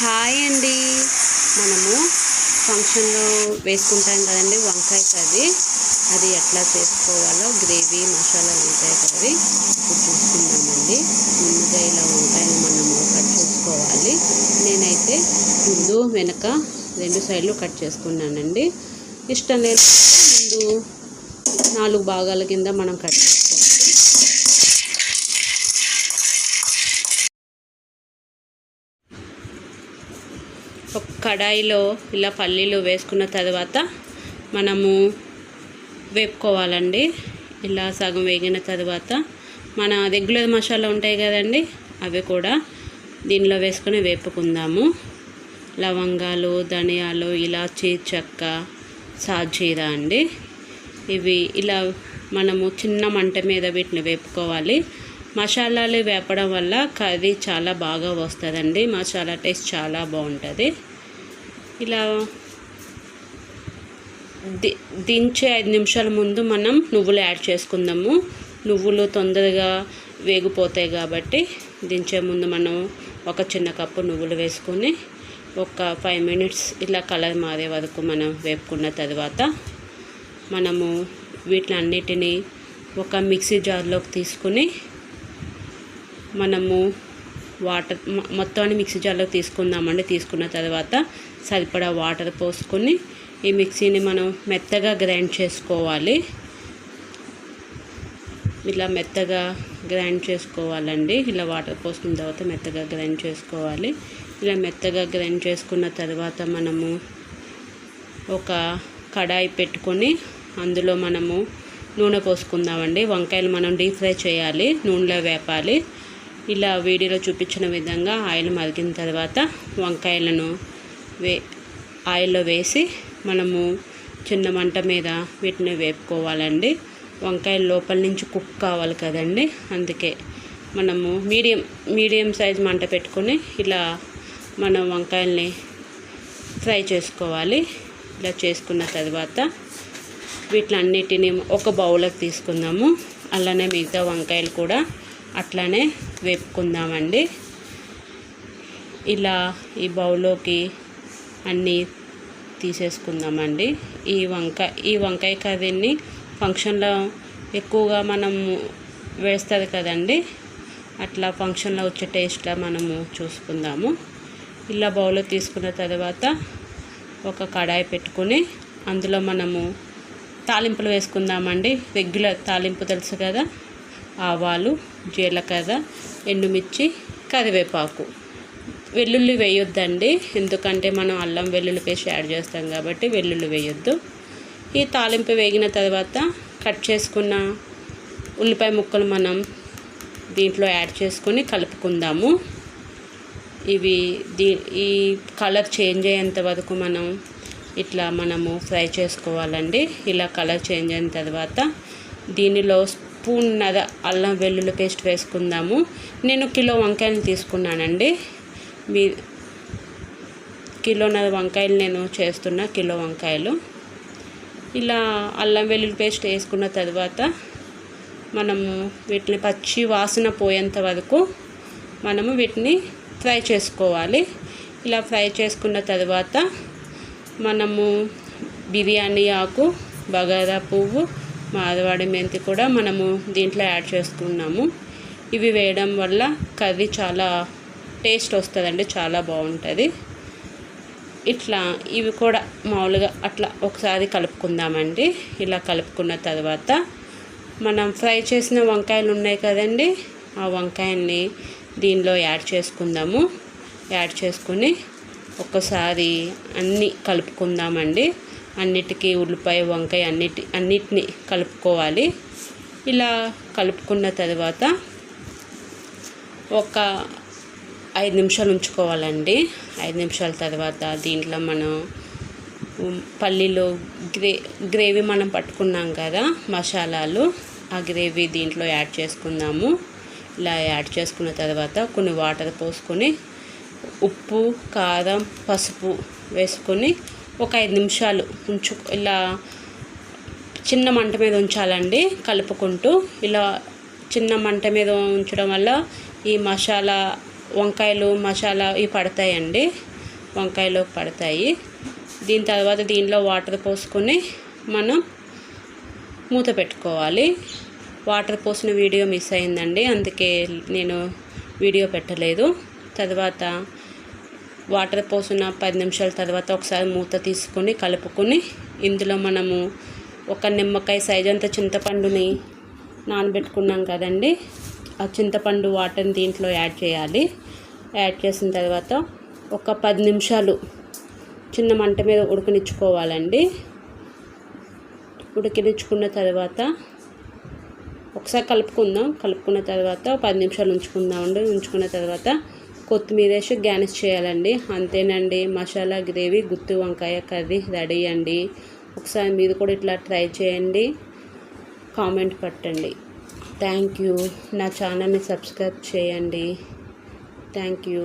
Hi అండి. మనము ఫంక్షన్లో వేసుకుంటాం కదండి వంకాయ కర్రీ. అది ఎట్లా చేసుకోవాలో గ్రేవీ మసాలా వంకాయ కర్రీ ఇప్పుడు చూసుకుందామండి. ముందుగా ఇలా వంకాయలు మనము కట్ చేసుకోవాలి. నేనైతే ముందు వెనక రెండు సైడ్లు కట్ చేసుకున్నానండి. ఇష్టం లేదు ముందు నాలుగు భాగాల కింద మనం కట్ చేసుకోవచ్చు కడాయిలో ఇలా పల్లీలు వేసుకున్న తర్వాత మనము వేపుకోవాలండి. ఇలా సగం వేగిన తర్వాత మన రెగ్యులర్ మసాలా ఉంటాయి కదండి అవి కూడా దీనిలో వేసుకొని వేపుకుందాము. లవంగాలు ధనియాలు ఇలాచి చెక్క సాజీరా అండి. ఇవి ఇలా మనము చిన్న మంట మీద వీటిని వేపుకోవాలి. మసాలాలు వేపడం వల్ల కర్రీ చాలా బాగా వస్తుందండి. మసాలా టేస్ట్ చాలా బాగుంటుంది. ఇలా ది దించే ఐదు నిమిషాల ముందు మనం నువ్వులు యాడ్ చేసుకుందాము. నువ్వులు తొందరగా వేగిపోతాయి కాబట్టి దించే ముందు మనం ఒక చిన్న కప్పు నువ్వులు వేసుకొని ఒక ఫైవ్ మినిట్స్ ఇలా కలర్ మారే వరకు మనం వేపుకున్న తర్వాత మనము వీటిలన్నిటినీ ఒక మిక్సీ జార్లోకి తీసుకుని మనము వాటర్ మొత్తాన్ని మిక్సీ జార్లో తీసుకుందామండి. తీసుకున్న తర్వాత సరిపడా వాటర్ పోసుకొని ఈ మిక్సీని మనం మెత్తగా గ్రైండ్ చేసుకోవాలి. ఇలా మెత్తగా గ్రైండ్ చేసుకోవాలండి. ఇలా వాటర్ పోసుకున్న తర్వాత మెత్తగా గ్రైండ్ చేసుకోవాలి. ఇలా మెత్తగా గ్రైండ్ చేసుకున్న తర్వాత మనము ఒక కడాయి పెట్టుకొని అందులో మనము నూనె పోసుకుందామండి. వంకాయలు మనం డీప్ ఫ్రై చేయాలి. నూనెలో వేపాలి. ఇలా వీడియోలో చూపించిన విధంగా ఆయిల్ మరిగిన తర్వాత వంకాయలను వే ఆయిల్లో వేసి మనము చిన్న మంట మీద వీటిని వేపుకోవాలండి. వంకాయలు లోపల నుంచి కుక్ కావాలి కదండి. అందుకే మనము మీడియం మీడియం సైజ్ మంట పెట్టుకొని ఇలా మనం వంకాయల్ని ఫ్రై చేసుకోవాలి. ఇలా చేసుకున్న తర్వాత వీటిలన్నిటిని ఒక బౌల్కి తీసుకుందాము. అలానే మిగతా వంకాయలు కూడా అట్లానే వేపుకుందామండి. ఇలా ఈ బౌల్లోకి అన్నీ తీసేసుకుందామండి. ఈ వంకాయ ఈ వంకాయ కర్రీని ఫంక్షన్లో ఎక్కువగా మనము వేస్తుంది కదండి. అట్లా ఫంక్షన్లో వచ్చే టేస్ట్లా మనము చూసుకుందాము. ఇలా బౌల్లో తీసుకున్న తర్వాత ఒక కడాయి పెట్టుకొని అందులో మనము తాలింపులు వేసుకుందామండి. రెగ్యులర్ తాలింపు తెలుసు కదా. ఆవాలు జీలకర్ర ఎండుమిర్చి కరివేపాకు. వెల్లుల్లి వేయొద్దండి. ఎందుకంటే మనం అల్లం వెల్లుల్లి పేస్ట్ యాడ్ చేస్తాం కాబట్టి వెల్లుల్లి వేయొద్దు. ఈ తాలింపు వేగిన తర్వాత కట్ చేసుకున్న ఉల్లిపాయ ముక్కలు మనం దీంట్లో యాడ్ చేసుకొని కలుపుకుందాము. ఇవి దీ ఈ కలర్ చేంజ్ అయ్యేంత వరకు మనం ఇట్లా మనము ఫ్రై చేసుకోవాలండి. ఇలా కలర్ చేంజ్ అయిన తర్వాత దీనిలో స్పూన్ నద అల్లం వెల్లుల్లి పేస్ట్ వేసుకుందాము. నేను కిలో వంకాయలు తీసుకున్నానండి. మీ కిలోన్నర వంకాయలు నేను చేస్తున్న కిలో వంకాయలు. ఇలా అల్లం వెల్లుల్లి పేస్ట్ వేసుకున్న తర్వాత మనము వీటిని పచ్చి వాసన పోయేంత వరకు మనము వీటిని ఫ్రై చేసుకోవాలి. ఇలా ఫ్రై చేసుకున్న తర్వాత మనము బిర్యానీ ఆకు బగారా పువ్వు మాదవాడి మెంతి కూడా మనము దీంట్లో యాడ్ చేసుకున్నాము. ఇవి వేయడం వల్ల కర్రీ చాలా టేస్ట్ వస్తుందండి చాలా బాగుంటుంది. ఇట్లా ఇవి కూడా మామూలుగా అట్లా ఒకసారి కలుపుకుందామండి. ఇలా కలుపుకున్న తర్వాత మనం ఫ్రై చేసిన వంకాయలు ఉన్నాయి కదండి ఆ వంకాయల్ని దీనిలో యాడ్ చేసుకుందాము. యాడ్ చేసుకుని ఒకసారి అన్నీ కలుపుకుందామండి. అన్నిటికీ ఉల్లిపాయ వంకాయ అన్నిటి అన్నిటిని కలుపుకోవాలి. ఇలా కలుపుకున్న తర్వాత ఒక ఐదు నిమిషాలు ఉంచుకోవాలండి. ఐదు నిమిషాల తర్వాత దీంట్లో మనం పల్లీలు గ్రే గ్రేవీ మనం పట్టుకున్నాం కదా మసాలాలు ఆ గ్రేవీ దీంట్లో యాడ్ చేసుకుందాము. ఇలా యాడ్ చేసుకున్న తర్వాత కొన్ని వాటర్ పోసుకొని ఉప్పు కారం పసుపు వేసుకొని ఒక ఐదు నిమిషాలు ఉంచు ఇలా చిన్న మంట మీద ఉంచాలండి కలుపుకుంటూ. ఇలా చిన్న మంట మీద ఉంచడం వల్ల ఈ మసాలా వంకాయలు మసాలా ఇవి పడతాయండి. వంకాయలు పడతాయి. దీని తర్వాత దీనిలో వాటర్ పోసుకొని మనం మూత పెట్టుకోవాలి. వాటర్ పోసిన వీడియో మిస్ అయిందండి అందుకే నేను వీడియో పెట్టలేదు. తర్వాత వాటర్ పోసిన పది నిమిషాల తర్వాత ఒకసారి మూత తీసుకొని కలుపుకొని ఇందులో మనము ఒక నిమ్మకాయ సైజ్ అంత చింతపండుని నానబెట్టుకున్నాం కదండి. ఆ చింతపండు వాటర్ని దీంట్లో యాడ్ చేయాలి. యాడ్ చేసిన తర్వాత ఒక పది నిమిషాలు చిన్న మంట మీద ఉడకనిచ్చుకోవాలండి ఉడికినిచ్చుకున్న తర్వాత ఒకసారి కలుపుకుందాం. కలుపుకున్న తర్వాత పది నిమిషాలు ఉంచుకుందామండి. ఉంచుకున్న తర్వాత కొత్తిమీర వేసి గ్యానిష్ చేయాలండి. అంతేనండి మసాలా గ్రేవీ గుత్తి వంకాయ కర్రీ రెడీ అండి. ఒకసారి మీరు కూడా ఇట్లా ట్రై చేయండి. కామెంట్ పెట్టండి. Thank you. నా ఛానల్ని సబ్స్క్రైబ్ చేయండి. Thank you.